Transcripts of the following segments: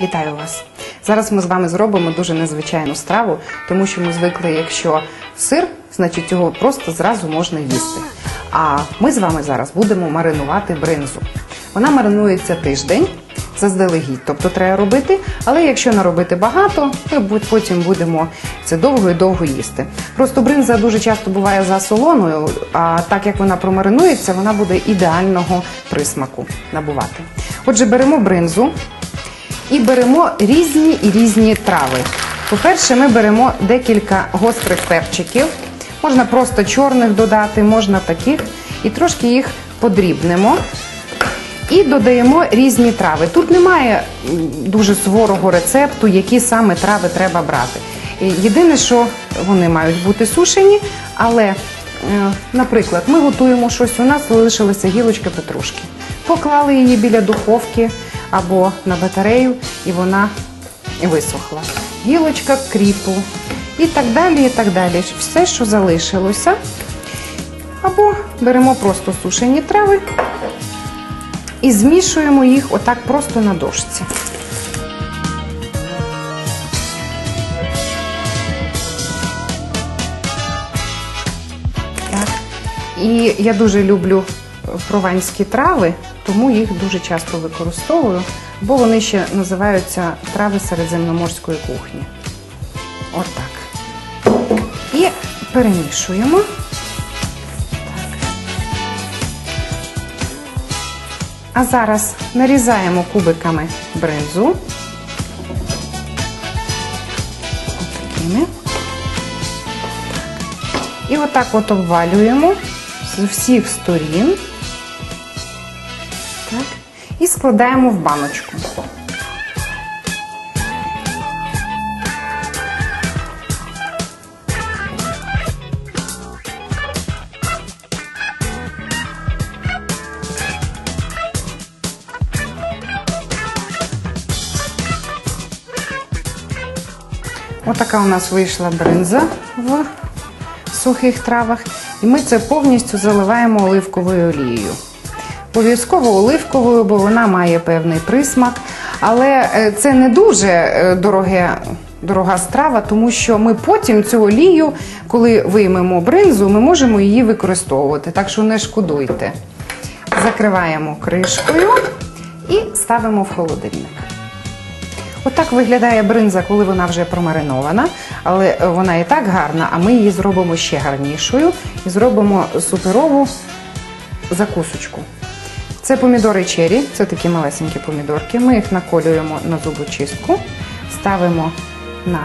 Вітаю вас! Зараз ми з вами зробимо дуже незвичайну страву, тому що ми звикли, якщо сир, значить його просто зразу можна їсти. А ми з вами зараз будемо маринувати бринзу. Вона маринується тиждень заздалегідь, тобто треба робити. Але якщо наробити багато, ми потім будемо це довго і довго їсти. Просто бринза дуже часто буває за солоною, а так як вона промаринується, вона буде ідеального присмаку набувати. Отже, беремо бринзу. І беремо різні і різні трави. По-перше, ми беремо декілька гострих перчиків. Можна просто чорних додати, можна таких. І трошки їх подрібнемо. І додаємо різні трави. Тут немає дуже суворого рецепту, які саме трави треба брати. Єдине, що вони мають бути сушені, але, е, наприклад, ми готуємо щось, у нас залишилася гілочка петрушки. Поклали її біля духовки або на батарею, і вона висохла. Гілочка кріпу і так далі, і так далі. Все, що залишилося. Або беремо просто сушені трави і змішуємо їх отак просто на дошці. Так. І я дуже люблю прованські трави, тому їх дуже часто використовую, бо вони ще називаються трави середземноморської кухні. Отак. І перемішуємо. А зараз нарізаємо кубиками бринзу. Отакими. І отак от обвалюємо з всіх сторін. І складаємо в баночку. Отака у нас вийшла бринза в сухих травах. І ми це повністю заливаємо оливковою олією. Обов'язково оливковою, бо вона має певний присмак. Але е, це не дуже е, дороге, дорога страва, тому що ми потім цю олію, коли виймемо бринзу, ми можемо її використовувати. Так що не шкодуйте. Закриваємо кришкою і ставимо в холодильник. Отак виглядає бринза, коли вона вже промаринована, але е, вона і так гарна, а ми її зробимо ще гарнішою і зробимо суперову закусочку. Це помідори чері, це такі малесенькі помідорки. Ми їх наколюємо на зубочистку, ставимо на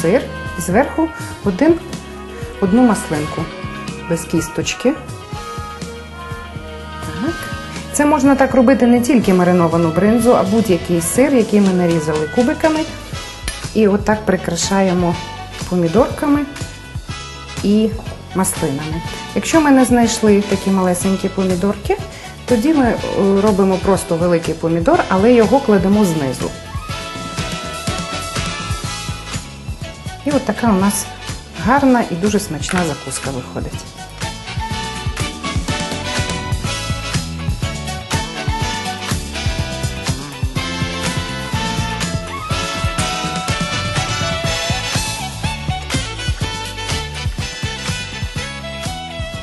сир і зверху один, одну маслинку без кісточки. Це можна так робити не тільки мариновану бринзу, а будь-який сир, який ми нарізали кубиками. І отак прикрашаємо помідорками і маслинами. Якщо ми не знайшли такі малесенькі помідорки, тоді ми е, робимо просто великий помідор, але його кладемо знизу. І от така у нас гарна і дуже смачна закуска виходить.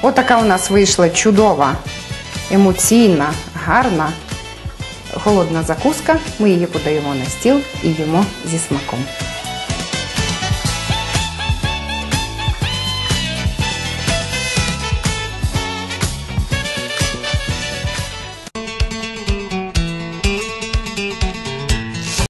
Отака у нас вийшла чудова, емоційна, гарна, холодна закуска. Ми її подаємо на стіл і їмо зі смаком.